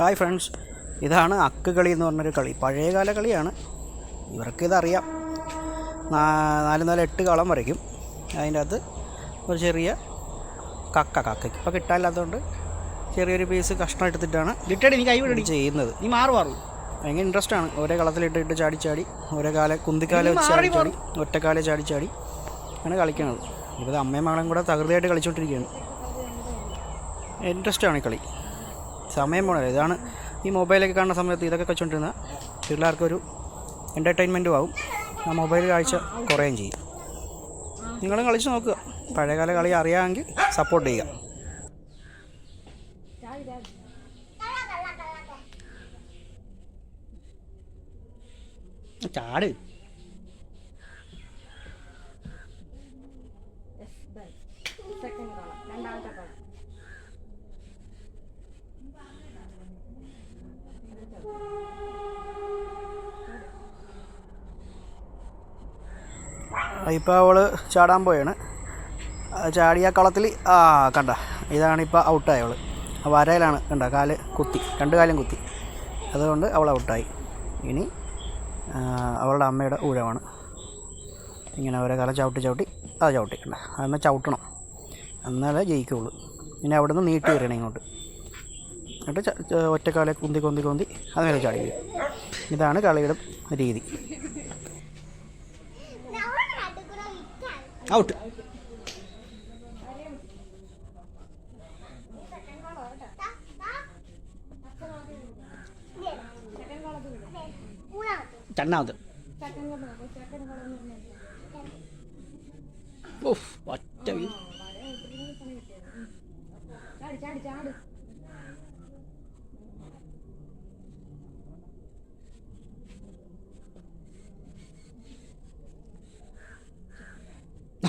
Hi friends. ഇതാണ് അക്ക് കളി എന്ന് പറഞ്ഞൊരു കളി. പഴയകാല കളിയാണ്. ഇവർക്ക് ഇതറിയാം. നാ- നാല് നാല് എട്ട് കളം വരയ്ക്കും. അതിന്റെ അകത്ത് ഒരു ചെറിയ കക്ക കക്കയ്ക്ക്. ഇപ്പോൾ കിട്ടാനില്ലാത്തതുകൊണ്ട് ചെറിയൊരു പീസ് കഷ്ണം എടുത്തിട്ടാണ് ലിട്ടടി നീ കൈ വിടടി ചെയ്യുന്നത്. നീ മാറു മാറു. ഭയങ്കര ഇൻട്രസ്റ്റ് ആണ്. ഒരേ കളത്തിലിട്ടിട്ട് ചാടി ചാടി ഒരേ കാല കുന്തിക്കാല വെച്ച് ചാടി ചാടി ഒറ്റക്കാല ചാടി ചാടി ആണ് കളിക്കുന്നത്. ഇപ്പോൾ അമ്മയും മകളും കൂടെ തകൃതിയായിട്ട് കളിച്ചുകൊണ്ടിരിക്കുകയാണ്. ഇൻട്രസ്റ്റ് ആണ് ഈ കളി. സമയം പോണത്. ഇതാണ് ഈ മൊബൈലൊക്കെ കാണുന്ന സമയത്ത് ഇതൊക്കെ വെച്ചുകൊണ്ടിരുന്ന പിള്ളേർക്കൊരു എന്റർടൈൻമെന്റും ആവും. ആ മൊബൈൽ കാഴ്ച കുറയുകയും ചെയ്യും. നിങ്ങളും കളിച്ച് നോക്കുക. പഴയകാല കളി അറിയാമെങ്കിൽ സപ്പോർട്ട് ചെയ്യുക. ചാട് സെക്കൻഡ് കോളം രണ്ടാമത്തെ കോളം ഇപ്പോൾ അവൾ ചാടാൻ പോയാണ്. ചാടിയ കളത്തിൽ ആ കണ്ട ഇതാണിപ്പോൾ ഔട്ടായി അവൾ വരയിലാണ് കണ്ട കാൽ കുത്തി രണ്ട് കാലും കുത്തി. അതുകൊണ്ട് അവൾ ഔട്ടായി. ഇനി അവളുടെ അമ്മയുടെ ഊഴമാണ്. ഇങ്ങനെ ഓരോ കാലം ചവിട്ടി ചവിട്ടി അത് ചവിട്ടി കണ്ട അതെന്നാൽ ചവിട്ടണം. എന്നാലേ ജയിക്കുള്ളൂ. ഇനി അവിടെ നിന്ന് നീട്ടി വരണം ഇങ്ങോട്ട്. എന്നിട്ട് ഒറ്റക്കാലെ കുന്തി കൊന്തി കൊന്തി അതുപോലെ ചാടി വരും. ഇതാണ് കളിയുടെ രീതി. ഔട്ട്. രണ്ടാമത് ഓഫ് ഒറ്റ വീ- ചാടി ചാടി ചാട്.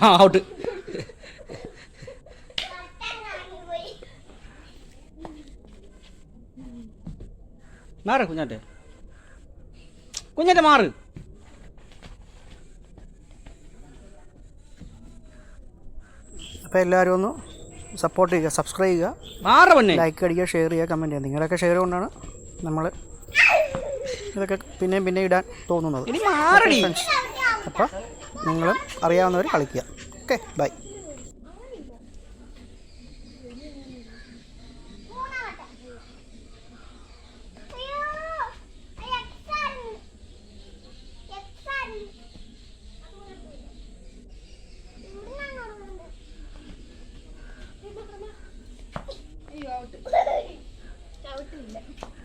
ആ ഔട്ട് മാറ് കുഞ്ഞാറ്റെ. കുഞ്ഞാറ്റെ മാറ്. അപ്പോൾ എല്ലാവരും ഒന്ന് സപ്പോർട്ട് ചെയ്യുക സബ്സ്ക്രൈബ് ചെയ്യുക മാറ് പിന്നെ. ലൈക്ക് അടിക്കുക ഷെയർ ചെയ്യുക കമന്റ് ചെയ്യുക. നിങ്ങളൊക്കെ ഷെയർ കൊണ്ടാണ് നമ്മൾ ഇതൊക്കെ പിന്നെയും പിന്നെ ഇടാൻ തോന്നുന്നത്. അപ്പോൾ നിങ്ങളും അറിയാവുന്നവർ കളിക്കുക. Okay bye.